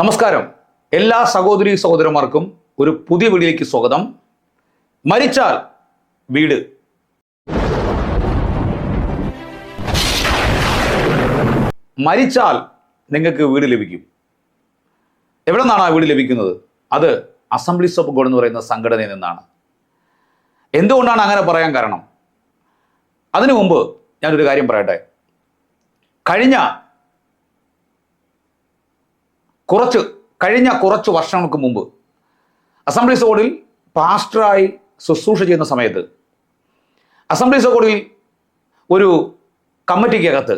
നമസ്കാരം. എല്ലാ സഹോദരി സഹോദരന്മാർക്കും ഒരു പുതിയ വീഡിയോയിലേക്ക് സ്വാഗതം. മരിച്ചാൽ വീട്. മരിച്ചാൽ നിങ്ങൾക്ക് വീട് ലഭിക്കും. എവിടെ നിന്നാണ് ആ വീട് ലഭിക്കുന്നത്? അത് അസംബ്ലീസ് ഓഫ് ഗോഡ് എന്ന് പറയുന്ന സംഘടനയിൽ നിന്നാണ്. എന്തുകൊണ്ടാണ് അങ്ങനെ പറയാൻ കാരണം? അതിനു മുമ്പ് ഞാനൊരു കാര്യം പറയട്ടെ. കഴിഞ്ഞ കുറച്ച് കഴിഞ്ഞ കുറച്ച് വർഷങ്ങൾക്ക് മുമ്പ് അസംബ്ലി സോഡിൽ പാസ്റ്ററായി ശുശ്രൂഷ ചെയ്യുന്ന സമയത്ത് അസംബ്ലി സോഡിൽ ഒരു കമ്മിറ്റിക്കകത്ത്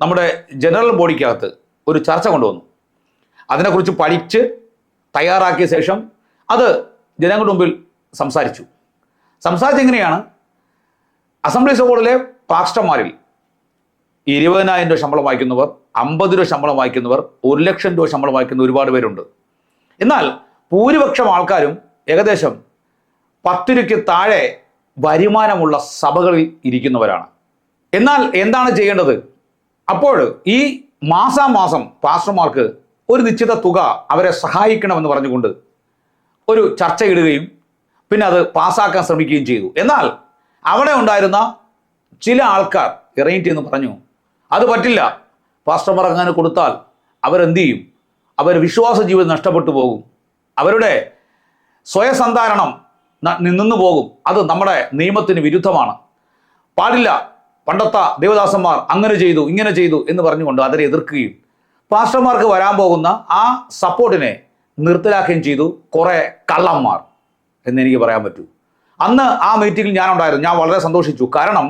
നമ്മുടെ ജനറൽ ബോഡിക്കകത്ത് ഒരു ചർച്ച കൊണ്ടുവന്നു. അതിനെക്കുറിച്ച് പഠിച്ച് തയ്യാറാക്കിയ ശേഷം അത് ജനങ്ങളുടെ മുമ്പിൽ സംസാരിച്ചു. സംസാരിച്ചെങ്ങനെയാണ് അസംബ്ലി സോഡിലെ പാസ്റ്റർമാരിൽ ഇരുപതിനായിരം രൂപ ശമ്പളം വായിക്കുന്നവർ അമ്പത് രൂപ ശമ്പളം വായിക്കുന്നവർ ഒരു ലക്ഷം രൂപ ശമ്പളം വായിക്കുന്ന ഒരുപാട് പേരുണ്ട്. എന്നാൽ ഭൂരിപക്ഷം ആൾക്കാരും ഏകദേശം പത്ത് രൂപയ്ക്ക് താഴെ വരുമാനമുള്ള സഭകളിൽ ഇരിക്കുന്നവരാണ്. എന്നാൽ എന്താണ് ചെയ്യേണ്ടത്? അപ്പോൾ ഈ മാസാമാസം പാസ്റ്റർമാർക്ക് ഒരു നിശ്ചിത തുക അവരെ സഹായിക്കണമെന്ന് പറഞ്ഞുകൊണ്ട് ഒരു ചർച്ചയിടുകയും പിന്നെ അത് പാസ്സാക്കാൻ ശ്രമിക്കുകയും ചെയ്തു. എന്നാൽ അവിടെ ഉണ്ടായിരുന്ന ചില ആൾക്കാർ ഇറങ്ങിയിട്ട് എന്ന് പറഞ്ഞു അത് പറ്റില്ല. പാസ്റ്റർമാർ അങ്ങനെ കൊടുത്താൽ അവരെന്ത് ചെയ്യും അവർ വിശ്വാസ ജീവിതം നഷ്ടപ്പെട്ടു പോകും. അവരുടെ സ്വയസന്ധാരണം നിന്നു പോകും. അത് നമ്മുടെ നിയമത്തിന് വിരുദ്ധമാണ്. പാടില്ല. പണ്ടത്തെ ദേവദാസന്മാർ അങ്ങനെ ചെയ്തു ഇങ്ങനെ ചെയ്തു എന്ന് പറഞ്ഞുകൊണ്ട് അതിനെ എതിർക്കുകയും പാസ്റ്റർമാർക്ക് വരാൻ പോകുന്ന ആ സപ്പോർട്ടിനെ നിർത്തലാക്കുകയും ചെയ്തു കുറേ കള്ളന്മാർ എന്നെനിക്ക് പറയാൻ പറ്റൂ. അന്ന് ആ മീറ്റിംഗിൽ ഞാനുണ്ടായിരുന്നു. ഞാൻ വളരെ സന്തോഷിച്ചു. കാരണം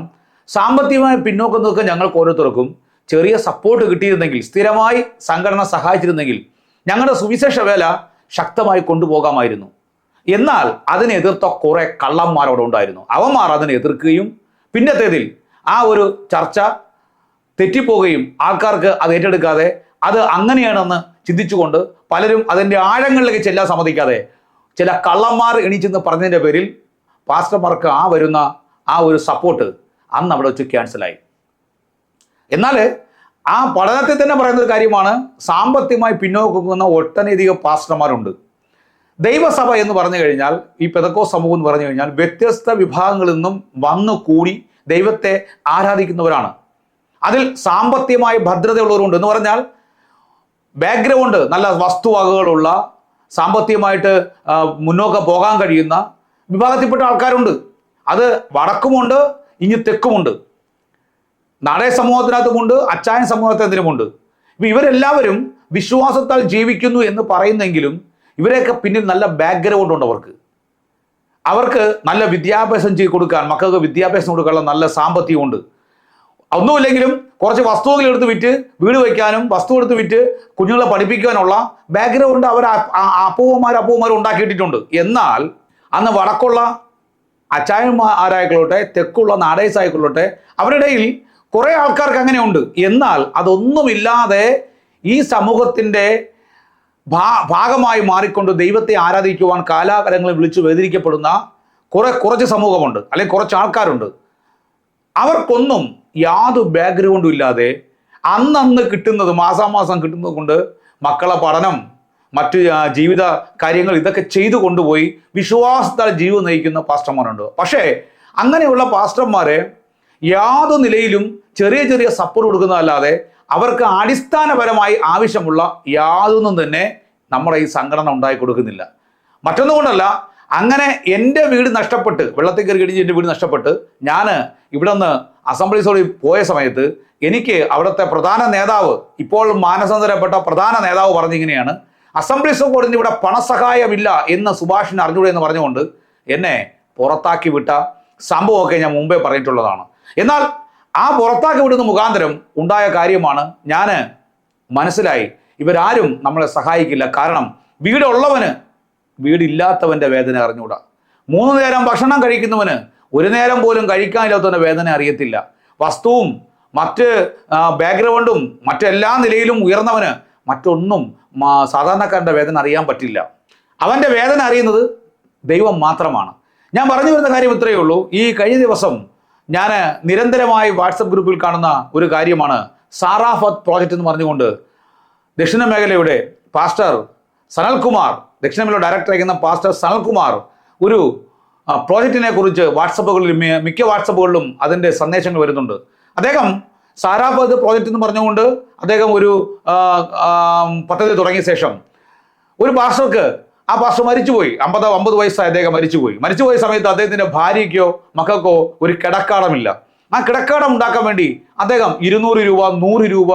സാമ്പത്തികമായി പിന്നോക്കം നിൽക്കുന്ന ഞങ്ങൾക്ക് ഓരോരുത്തർക്കും ചെറിയ സപ്പോർട്ട് കിട്ടിയിരുന്നെങ്കിൽ സ്ഥിരമായി സംഘടന സഹായിച്ചിരുന്നെങ്കിൽ ഞങ്ങളുടെ സുവിശേഷ വേല ശക്തമായി കൊണ്ടുപോകാമായിരുന്നു. എന്നാൽ അതിനെ എതിർത്ത കുറെ കള്ളന്മാരവിടെ ഉണ്ടായിരുന്നു. അവന്മാർ അതിനെ എതിർക്കുകയും പിന്നത്തേതിൽ ആ ഒരു ചർച്ച തെറ്റിപ്പോവുകയും ആൾക്കാർക്ക് അത് ഏറ്റെടുക്കാതെ അത് അങ്ങനെയാണെന്ന് ചിന്തിച്ചുകൊണ്ട് പലരും അതിന്റെ ആഴങ്ങളിലേക്ക് ചെല്ലാൻ സമ്മതിക്കാതെ ചില കള്ളന്മാർ എണീച്ചെന്ന് പറഞ്ഞതിന്റെ പേരിൽ പാസ്റ്റർമാർക്ക് ആ വരുന്ന ആ ഒരു സപ്പോർട്ട് അന്ന് അവിടെ വെച്ച് ക്യാൻസലായി എന്നാൽ ആ പഠനത്തിൽ തന്നെ പറയുന്ന ഒരു കാര്യമാണ് സാമ്പത്തികമായി പിന്നോക്കുന്ന ഒട്ടനധികം പാസ്റ്റർമാരുണ്ട്. ദൈവസഭ എന്ന് പറഞ്ഞു കഴിഞ്ഞാൽ ഈ പെതക്കോ സമൂഹം എന്ന് പറഞ്ഞു കഴിഞ്ഞാൽ വ്യത്യസ്ത വിഭാഗങ്ങളിൽ നിന്നും വന്നു കൂടി ദൈവത്തെ ആരാധിക്കുന്നവരാണ്. അതിൽ സാമ്പത്തികമായ ഭദ്രതയുള്ളവരുണ്ട്. എന്ന് പറഞ്ഞാൽ ബാക്ക്ഗ്രൗണ്ട് നല്ല വസ്തുവകകളുള്ള സാമ്പത്തികമായിട്ട് മുന്നോക്കം പോകാൻ കഴിയുന്ന വിഭാഗത്തിൽപ്പെട്ട ആൾക്കാരുണ്ട്. അത് വടക്കുമുണ്ട് ഇനി തെക്കുമുണ്ട്. നാടേ സമൂഹത്തിനകത്തുമുണ്ട് അച്ചായൻ സമൂഹത്തിനെതിരുമുണ്ട് ഇപ്പം ഇവരെല്ലാവരും വിശ്വാസത്താൽ ജീവിക്കുന്നു എന്ന് പറയുന്നെങ്കിലും ഇവരെയൊക്കെ പിന്നിൽ നല്ല ബാക്ക്ഗ്രൗണ്ട് ഉണ്ട് അവർക്ക്. അവർക്ക് നല്ല വിദ്യാഭ്യാസം ചെയ്ത് കൊടുക്കാൻ മക്കൾക്ക് വിദ്യാഭ്യാസം കൊടുക്കാനുള്ള നല്ല സാമ്പത്തികമുണ്ട്. ഒന്നുമില്ലെങ്കിലും കുറച്ച് വസ്തുക്കൾ എടുത്ത് വിറ്റ് വീട് വയ്ക്കാനും വസ്തു എടുത്ത് വിറ്റ് കുഞ്ഞുങ്ങളെ പഠിപ്പിക്കാനുള്ള ബാക്ക്ഗ്രൗണ്ട് അവർ അപ്പൂവന്മാർ അപ്പൂവന്മാർ ഉണ്ടാക്കിയിട്ടിട്ടുണ്ട്. എന്നാൽ അന്ന് വടക്കുള്ള അച്ചായന്മാരായിക്കൊള്ളട്ടെ തെക്കുള്ള നാടേസായിക്കൊള്ളട്ടെ അവരുടെ ഇടയിൽ കുറേ ആൾക്കാർക്ക് അങ്ങനെയുണ്ട്. എന്നാൽ അതൊന്നുമില്ലാതെ ഈ സമൂഹത്തിന്റെ ഭാ ഭാഗമായി മാറിക്കൊണ്ട് ദൈവത്തെ ആരാധിക്കുവാൻ കാലാകാലങ്ങളിൽ വിളിച്ചു വേദനിക്കപ്പെടുന്ന കുറെ കുറച്ച് സമൂഹമുണ്ട്. അല്ലെങ്കിൽ കുറച്ച് ആൾക്കാരുണ്ട്. അവർക്കൊന്നും യാതൊരു ബാക്ക്ഗ്രൗണ്ടും ഇല്ലാതെ അന്നന്ന് കിട്ടുന്നത് മാസാമാസം കിട്ടുന്നത് കൊണ്ട് മക്കളെ പഠനം മറ്റ് ജീവിത കാര്യങ്ങൾ ഇതൊക്കെ ചെയ്തു കൊണ്ടുപോയി വിശ്വാസത്താൽ ജീവിതം നയിക്കുന്ന പാസ്റ്റർമാരുണ്ട്. പക്ഷേ അങ്ങനെയുള്ള പാസ്റ്റർമാരെ യാതൊരു നിലയിലും ചെറിയ ചെറിയ സപ്പോർട്ട് കൊടുക്കുന്നതല്ലാതെ അവർക്ക് അടിസ്ഥാനപരമായി ആവശ്യമുള്ള യാതൊന്നും തന്നെ നമ്മുടെ ഈ സംഘടന ഉണ്ടായി കൊടുക്കുന്നില്ല. മറ്റൊന്നുകൊണ്ടല്ല അങ്ങനെ എന്റെ വീട് നഷ്ടപ്പെട്ട് വെള്ളത്തിൽ കയറി കഴിഞ്ഞ് എന്റെ വീട് നഷ്ടപ്പെട്ട് ഞാൻ ഇവിടെ നിന്ന് അസംബ്ലി സോളിൽ പോയ സമയത്ത് എനിക്ക് അവിടുത്തെ പ്രധാന നേതാവ് ഇപ്പോൾ മാനസാന്തരപ്പെട്ട പ്രധാന നേതാവ് പറഞ്ഞിങ്ങനെയാണ് അസംബ്ലി ബോർഡിന് ഇവിടെ പണസഹായമില്ല എന്ന് സുഭാഷിന് അറിഞ്ഞൂടെ എന്ന് പറഞ്ഞുകൊണ്ട് എന്നെ പുറത്താക്കി വിട്ട സംഭവമൊക്കെ ഞാൻ മുമ്പേ പറഞ്ഞിട്ടുള്ളതാണ്. എന്നാൽ ആ പുറത്താക്കി വിടുന്ന മുഖാന്തരം ഉണ്ടായ കാര്യമാണ് ഞാൻ മനസ്സിലായി. ഇവരാരും നമ്മളെ സഹായിക്കില്ല. കാരണം വീടുള്ളവന് വീടില്ലാത്തവന്റെ വേദന അറിഞ്ഞുകൂടാ മൂന്ന് നേരം ഭക്ഷണം കഴിക്കുന്നവന് ഒരു നേരം പോലും കഴിക്കാനില്ലാത്തവന്റെ വേദന അറിയത്തില്ല. വസ്തുവും മറ്റ് ബാക്ക്ഗ്രൗണ്ടും മറ്റെല്ലാ നിലയിലും ഉയർന്നവന് മറ്റൊന്നും സാധാരണക്കാരന്റെ വേദന അറിയാൻ പറ്റില്ല. അവന്റെ വേദന അറിയുന്നത് ദൈവം മാത്രമാണ്. ഞാൻ പറഞ്ഞു വരുന്ന കാര്യം ഇത്രയേ ഉള്ളൂ. ഈ കഴിഞ്ഞ ദിവസം ഞാൻ നിരന്തരമായി വാട്സപ്പ് ഗ്രൂപ്പിൽ കാണുന്ന ഒരു കാര്യമാണ് സാറാഫത്ത് പ്രോജക്റ്റ് എന്ന് പറഞ്ഞുകൊണ്ട് ദക്ഷിണ മേഖലയുടെ പാസ്റ്റർ സനൽകുമാർ ദക്ഷിണ ദക്ഷിണമേഖല ഡയറക്ടർ ആയിരിക്കുന്ന പാസ്റ്റർ സനൽകുമാർ ഒരു പ്രോജക്റ്റിനെ കുറിച്ച് വാട്സപ്പുകളിൽ മിക്ക വാട്സപ്പുകളിലും അതിന്റെ സന്ദേശങ്ങൾ വരുന്നുണ്ട്. അദ്ദേഹം സാറാഫത്ത് പ്രോജക്റ്റ് എന്ന് പറഞ്ഞുകൊണ്ട് അദ്ദേഹം ഒരു പദ്ധതി തുടങ്ങിയ ശേഷം ഒരു പാസ്റ്റർക്ക് ആ പാസ്റ്റർ മരിച്ചുപോയി. അമ്പത് അമ്പത് വയസ്സായ അദ്ദേഹം മരിച്ചുപോയി. മരിച്ചുപോയ സമയത്ത് അദ്ദേഹത്തിന്റെ ഭാര്യയ്ക്കോ മക്കൾക്കോ ഒരു കിടക്കാടമില്ല. ആ കിടക്കാടം ഉണ്ടാക്കാൻ വേണ്ടി അദ്ദേഹം ഇരുന്നൂറ് രൂപ നൂറ് രൂപ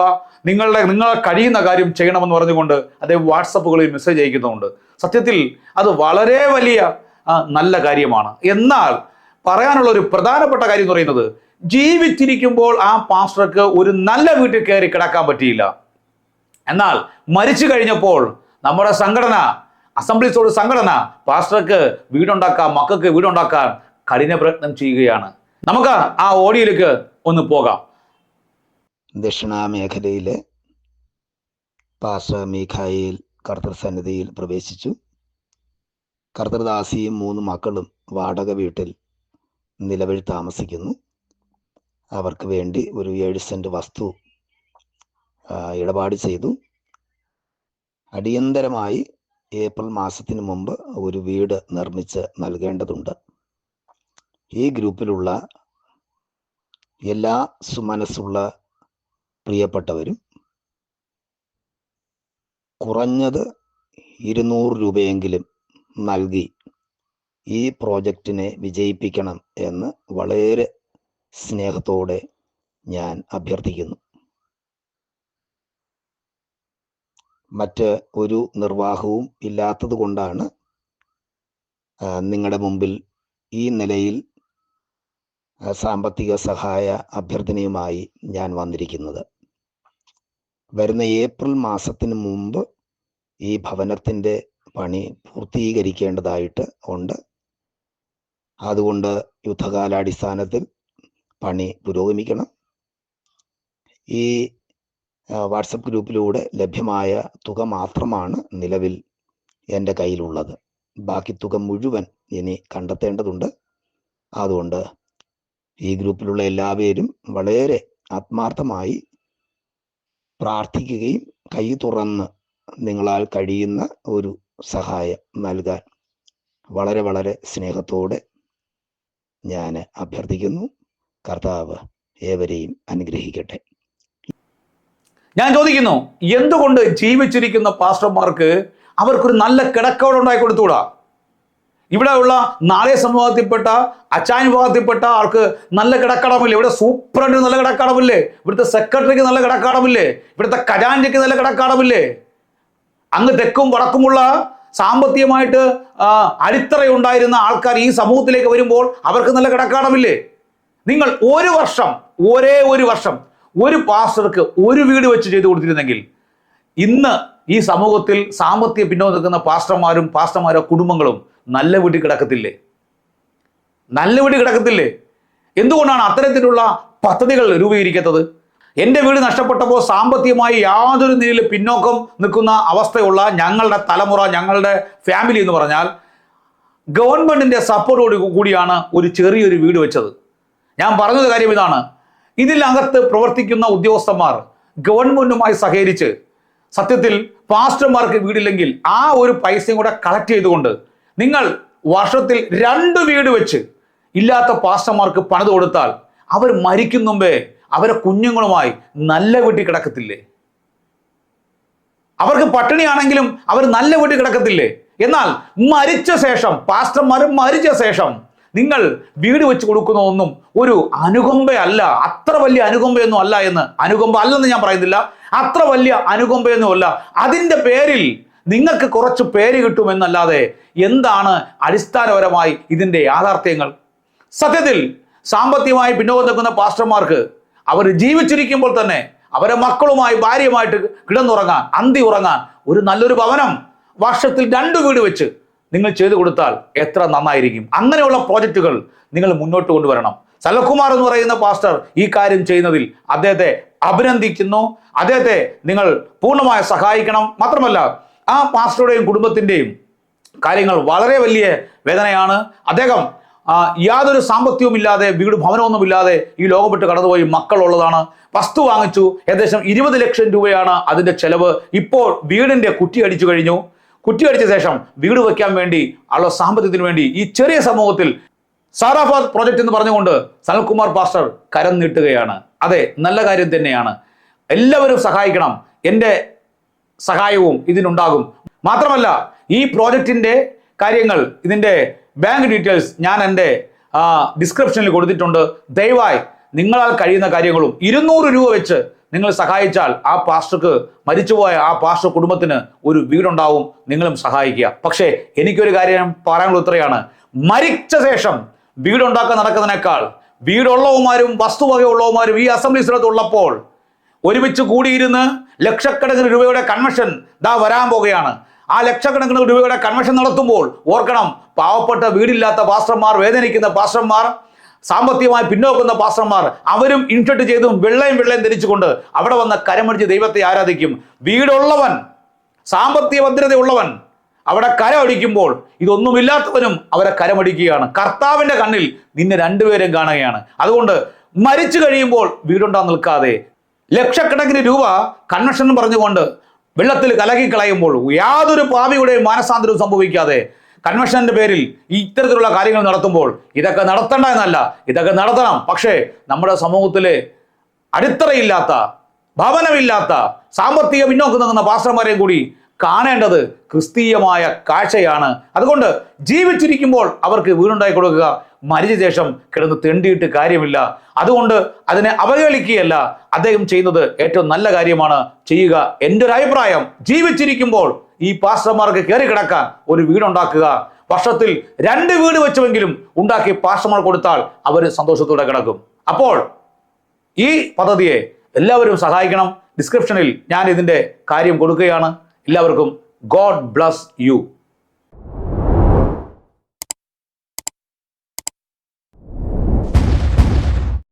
നിങ്ങളുടെ നിങ്ങളെ കഴിയുന്ന കാര്യം ചെയ്യണമെന്ന് പറഞ്ഞുകൊണ്ട് അദ്ദേഹം വാട്സപ്പുകളിൽ മെസ്സേജ് അയക്കുന്നുണ്ട്. സത്യത്തിൽ അത് വളരെ വലിയ നല്ല കാര്യമാണ്. എന്നാൽ പറയാനുള്ള ഒരു പ്രധാനപ്പെട്ട കാര്യം എന്ന് പറയുന്നത് ജീവിച്ചിരിക്കുമ്പോൾ ആ പാസ്റ്റർക്ക് ഒരു നല്ല വീട്ടിൽ കയറി കിടക്കാൻ പറ്റിയില്ല. എന്നാൽ മരിച്ചു കഴിഞ്ഞപ്പോൾ നമ്മുടെ സംഘടന അസംബ്ലീസോട് സംഘടന പാസ്റ്റർക്ക് വീടുണ്ടാക്കാൻ മക്കൾക്ക് വീടുണ്ടാക്കാൻ കഠിന പ്രയത്നം ചെയ്യുകയാണ്. നമുക്ക് ആ ഓഡിയോയിലേക്ക് ഒന്ന് പോകാം. ദക്ഷിണ മേഖലയിലെ പാസ്റ്റർ മീഖായിൽ കർത്തൃസന്നിധിയിൽ പ്രവേശിച്ചു. കർത്തൃദാസിയും മൂന്ന് മക്കളും വാടക വീട്ടിൽ നിലവിൽ താമസിക്കുന്നു. അവർക്ക് വേണ്ടി ഒരു ഏഴ് സെന്റ് വസ്തു ഇടപാട് ചെയ്തു. അടിയന്തരമായി ഏപ്രിൽ മാസത്തിന് മുമ്പ് ഒരു വീട് നിർമ്മിച്ച് നൽകേണ്ടതുണ്ട്. ഈ ഗ്രൂപ്പിലുള്ള എല്ലാ സുമനസ്സുള്ള പ്രിയപ്പെട്ടവരും കുറഞ്ഞത് ഇരുന്നൂറ് രൂപയെങ്കിലും നൽകി ഈ പ്രോജക്റ്റിനെ വിജയിപ്പിക്കണം എന്ന് വളരെ സ്നേഹത്തോടെ ഞാൻ അഭ്യർത്ഥിക്കുന്നു. മറ്റ് ഒരു നിർവാഹവും ഇല്ലാത്തത് കൊണ്ടാണ് നിങ്ങളുടെ മുമ്പിൽ ഈ നിലയിൽ സാമ്പത്തിക സഹായ അഭ്യർത്ഥനയുമായി ഞാൻ വന്നിരിക്കുന്നത്. വരുന്ന ഏപ്രിൽ മാസത്തിന് മുമ്പ് ഈ ഭവനത്തിന്റെ പണി പൂർത്തീകരിക്കേണ്ടതായിട്ട് ഉണ്ട്. അതുകൊണ്ട് യുദ്ധകാലാടിസ്ഥാനത്തിൽ പണി പുരോഗമിക്കണം. ഈ വാട്സപ്പ് ഗ്രൂപ്പിലൂടെ ലഭ്യമായ തുക മാത്രമാണ് നിലവിൽ എന്റെ കയ്യിലുള്ളത്. ബാക്കി തുക മുഴുവൻ ഇനി കണ്ടെത്തേണ്ടതുണ്ട്. അതുകൊണ്ട് ഈ ഗ്രൂപ്പിലുള്ള എല്ലാവരും വളരെ ആത്മാർത്ഥമായി പ്രാർത്ഥിക്കുകയും കൈ തുറന്ന് നിങ്ങളാൽ കഴിയുന്ന ഒരു സഹായം നൽകാൻ വളരെ വളരെ സ്നേഹത്തോടെ ഞാൻ അഭ്യർത്ഥിക്കുന്നു. കർത്താവ് ഏവരെയും അനുഗ്രഹിക്കട്ടെ. ഞാൻ ചോദിക്കുന്നു എന്തുകൊണ്ട് ജീവിച്ചിരിക്കുന്ന പാസ്റ്റർമാർക്ക് അവർക്കൊരു നല്ല കിടക്കവിടെ ഉണ്ടാക്കി കൊടുത്തുകൂടാ? ഇവിടെ ഉള്ള നാളെ സമൂഹത്തിൽപ്പെട്ട അച്ചാൻ വിഭാഗത്തിൽപ്പെട്ട ആൾക്ക് നല്ല കിടക്കടമില്ലേ ഇവിടെ സൂപ്രണ്ടിന് നല്ല കിടക്കടമില്ലേ ഇവിടുത്തെ സെക്രട്ടറിക്ക് നല്ല കിടക്കടമില്ലേ ഇവിടുത്തെ ഖജാൻജിക്ക് നല്ല കിടക്കടമില്ലേ അങ്ങ് തെക്കും വടക്കുമുള്ള സാമ്പത്തികമായിട്ട് അടിത്തറ അടിത്തറയുണ്ടായിരുന്ന ആൾക്കാർ ഈ സമൂഹത്തിലേക്ക് വരുമ്പോൾ അവർക്ക് നല്ല കിടക്കാടമില്ലേ നിങ്ങൾ ഒരു വർഷം ഒരേ ഒരു വർഷം ഒരു പാസ്റ്റർക്ക് ഒരു വീട് വെച്ച് ചെയ്തു കൊടുത്തിരുന്നെങ്കിൽ ഇന്ന് ഈ സമൂഹത്തിൽ സാമ്പത്തിക പിന്നോ നിൽക്കുന്ന പാസ്റ്റർമാരും പാസ്റ്റർമാരോ കുടുംബങ്ങളും നല്ല വീട്ടിൽ കിടക്കത്തില്ലേ? നല്ല വീട്ടിൽ കിടക്കത്തില്ലേ? എന്തുകൊണ്ടാണ് അത്തരത്തിലുള്ള പദ്ധതികൾ രൂപീകരിക്കാത്തത്? എന്റെ വീട് നഷ്ടപ്പെട്ടപ്പോൾ സാമ്പത്തികമായി യാതൊരു നിലയിൽ പിന്നോക്കം നിൽക്കുന്ന അവസ്ഥയുള്ള ഞങ്ങളുടെ തലമുറ ഞങ്ങളുടെ ഫാമിലി എന്ന് പറഞ്ഞാൽ ഗവൺമെന്റിന്റെ സപ്പോർട്ടോട് കൂടിയാണ് ഒരു ചെറിയൊരു വീട് വെച്ചത്. ഞാൻ പറഞ്ഞത് കാര്യം ഇതാണ്. ഇതിനകത്ത് പ്രവർത്തിക്കുന്ന ഉദ്യോഗസ്ഥന്മാർ ഗവൺമെന്റുമായി സഹകരിച്ച് സത്യത്തിൽ പാസ്റ്റർമാർക്ക് വീടില്ലെങ്കിൽ ആ ഒരു പൈസയും കൂടെ കളക്ട് ചെയ്തുകൊണ്ട് നിങ്ങൾ വർഷത്തിൽ രണ്ട് വീട് വെച്ച് ഇല്ലാത്ത പാസ്റ്റർമാർക്ക് പണിത് കൊടുത്താൽ അവർ മരിക്കും മുമ്പേ അവരെ കുഞ്ഞുങ്ങളുമായി നല്ല വീട്ടിൽ കിടക്കത്തില്ലേ? അവർക്ക് പട്ടിണിയാണെങ്കിലും അവർ നല്ല വീട്ടിൽ കിടക്കത്തില്ലേ? എന്നാൽ മരിച്ച ശേഷം പാസ്റ്റർമാർ മരിച്ച ശേഷം നിങ്ങൾ വീട് വെച്ച് കൊടുക്കുന്നതൊന്നും ഒരു അനുകമ്പയല്ല. അത്ര വലിയ അനുകമ്പയൊന്നും അല്ല എന്ന്. അനുകമ്പ അല്ലെന്ന് ഞാൻ പറയുന്നില്ല. അത്ര വലിയ അനുകമ്പയൊന്നും അല്ല. അതിന്റെ പേരിൽ നിങ്ങൾക്ക് കുറച്ച് പേര് കിട്ടുമെന്നല്ലാതെ എന്താണ് അടിസ്ഥാനപരമായി ഇതിന്റെ യാഥാർത്ഥ്യങ്ങൾ? സത്യത്തിൽ സാമ്പത്തികമായി പിന്നോക്കം നിൽക്കുന്ന പാസ്റ്റർമാർക്ക് അവർ ജീവിച്ചിരിക്കുമ്പോൾ തന്നെ അവരെ മക്കളുമായി ഭാര്യയുമായിട്ട് കിടന്നുറങ്ങാൻ അന്തി ഉറങ്ങാൻ ഒരു നല്ലൊരു ഭവനം വർഷത്തിൽ രണ്ട് വീട് വെച്ച് നിങ്ങൾ ചെയ്തു കൊടുത്താൽ എത്ര നന്നായിരിക്കും. അങ്ങനെയുള്ള പ്രോജക്റ്റുകൾ നിങ്ങൾ മുന്നോട്ട് കൊണ്ടുവരണം. സലകുമാർ എന്ന് പറയുന്ന പാസ്റ്റർ ഈ കാര്യം ചെയ്യുന്നതിൽ അദ്ദേഹത്തെ അഭിനന്ദിക്കുന്നു. അദ്ദേഹത്തെ നിങ്ങൾ പൂർണമായി സഹായിക്കണം. മാത്രമല്ല ആ പാസ്റ്ററുടെയും കുടുംബത്തിന്റെയും കാര്യങ്ങൾ വളരെ വലിയ വേദനയാണ്. അദ്ദേഹം യാതൊരു സാമ്പത്തികവും ഇല്ലാതെ വീട് ഭവനമൊന്നുമില്ലാതെ ഈ ലോകം വിട്ട് കടന്നുപോയി മക്കളുള്ളതാണ്. വസ്തു വാങ്ങിച്ചു. ഏകദേശം ഇരുപത് ലക്ഷം രൂപയാണ് അതിന്റെ ചെലവ്. ഇപ്പോൾ വീടിന്റെ കുറ്റി അടിച്ചു കഴിഞ്ഞു. കുറ്റി അടിച്ച ശേഷം വീട് വയ്ക്കാൻ വേണ്ടി ഉള്ള സാമ്പത്തികത്തിന് വേണ്ടി ഈ ചെറിയ സമൂഹത്തിൽ സാറാഫാദ് പ്രോജക്റ്റ് എന്ന് പറഞ്ഞുകൊണ്ട് സനൽകുമാർ പാസ്റ്റർ കരം നീട്ടുകയാണ്. അതെ നല്ല കാര്യം തന്നെയാണ്. എല്ലാവരും സഹായിക്കണം. എന്റെ സഹായവും ഇതിനുണ്ടാകും. മാത്രമല്ല ഈ പ്രോജക്റ്റിന്റെ കാര്യങ്ങൾ ഇതിന്റെ ബാങ്ക് ഡീറ്റെയിൽസ് ഞാൻ എന്റെ ഡിസ്ക്രിപ്ഷനിൽ കൊടുത്തിട്ടുണ്ട്. ദയവായി നിങ്ങളാൽ കഴിയുന്ന കാര്യങ്ങളും ഇരുന്നൂറ് രൂപ വെച്ച് നിങ്ങൾ സഹായിച്ചാൽ ആ പാസ്റ്റർക്ക് മരിച്ചുപോയ ആ പാസ്റ്റർ കുടുംബത്തിന് ഒരു വീടുണ്ടാവും. നിങ്ങളും സഹായിക്കുക. പക്ഷേ എനിക്കൊരു കാര്യം പറയാനുള്ള ഉത്തരയാണ് മരിച്ച ശേഷം വീടുണ്ടാക്കാൻ നടക്കുന്നതിനേക്കാൾ വീടുള്ളവന്മാരും വസ്തുവകയുള്ളവന്മാരും ഈ അസംബ്ലി സ്ഥലത്ത് ഉള്ളപ്പോൾ ഒരുമിച്ച് കൂടിയിരുന്ന് ലക്ഷക്കണക്കിന് രൂപയുടെ കൺവെൻഷൻ ദാ വരാൻ പോകുകയാണ് ആ ലക്ഷക്കണക്കിന് രൂപയുടെ കൺവെൻഷൻ നടത്തുമ്പോൾ ഓർക്കണം പാവപ്പെട്ട വീടില്ലാത്ത പാസ്റ്റർമാർ വേദനിക്കുന്ന പാസ്റ്റർമാർ സാമ്പത്തികമായി പിന്നോക്കുന്ന പാസ്റ്റർമാർ അവരും ഇൻഷർട്ട് ചെയ്തും വെള്ളയും വെള്ളയും ധരിച്ചുകൊണ്ട് അവിടെ വന്ന കരമടിച്ച് ദൈവത്തെ ആരാധിക്കും. വീടുള്ളവൻ സാമ്പത്തിക ഭദ്രതയുള്ളവൻ അവിടെ കരമടിക്കുമ്പോൾ ഇതൊന്നുമില്ലാത്തവനും അവരെ കരമടിക്കുകയാണ്. കർത്താവിന്റെ കണ്ണിൽ നിന്നെ രണ്ടുപേരും കാണുകയാണ്. അതുകൊണ്ട് മരിച്ചു കഴിയുമ്പോൾ വീടുണ്ടാ നിൽക്കാതെ ലക്ഷക്കണക്കിന് രൂപ കൺവെൻഷൻ പറഞ്ഞുകൊണ്ട് വെള്ളത്തിൽ കലക്കി കളയുമ്പോൾ യാതൊരു പാവിയുടെയും മാനസാന്തരവും സംഭവിക്കാതെ കൺവെൻഷന്റെ പേരിൽ ഇത്തരത്തിലുള്ള കാര്യങ്ങൾ നടത്തുമ്പോൾ ഇതൊക്കെ നടത്തണ്ട എന്നല്ല ഇതൊക്കെ നടത്തണം. പക്ഷേ നമ്മുടെ സമൂഹത്തിലെ അടിത്തറയില്ലാത്ത ഭവനമില്ലാത്ത സാമ്പത്തിക പിന്നോക്കം നിൽക്കുന്ന പാസ്റ്റർമാരെയും കൂടി കാണേണ്ടത് ക്രിസ്തീയമായ കാഴ്ചയാണ്. അതുകൊണ്ട് ജീവിച്ചിരിക്കുമ്പോൾ അവർക്ക് വീടുണ്ടായി കൊടുക്കുക മരിച്ച ശേഷം കിടന്ന് തെണ്ടിയിട്ട് കാര്യമില്ല. അതുകൊണ്ട് അതിനെ അവഹേളിക്കുകയല്ല അദ്ദേഹം ചെയ്യുന്നത് ഏറ്റവും നല്ല കാര്യമാണ്. ചെയ്യുക എന്റെ ഒരു അഭിപ്രായം. ജീവിച്ചിരിക്കുമ്പോൾ ഈ പാസ്റ്റർമാർക്ക് കയറി കിടക്കാൻ ഒരു വീടുണ്ടാക്കുക. വർഷത്തിൽ രണ്ട് വീട് വെച്ചുവെങ്കിലും ഉണ്ടാക്കി പാസ്റ്റർമാർ കൊടുത്താൽ അവർ സന്തോഷത്തോടെ കിടക്കും. അപ്പോൾ ഈ പദ്ധതിയെ എല്ലാവരും സഹായിക്കണം. ഡിസ്ക്രിപ്ഷനിൽ ഞാൻ ഇതിന്റെ കാര്യം കൊടുക്കുകയാണ്. എല്ലാവർക്കും ഗോഡ് ബ്ലസ് യു.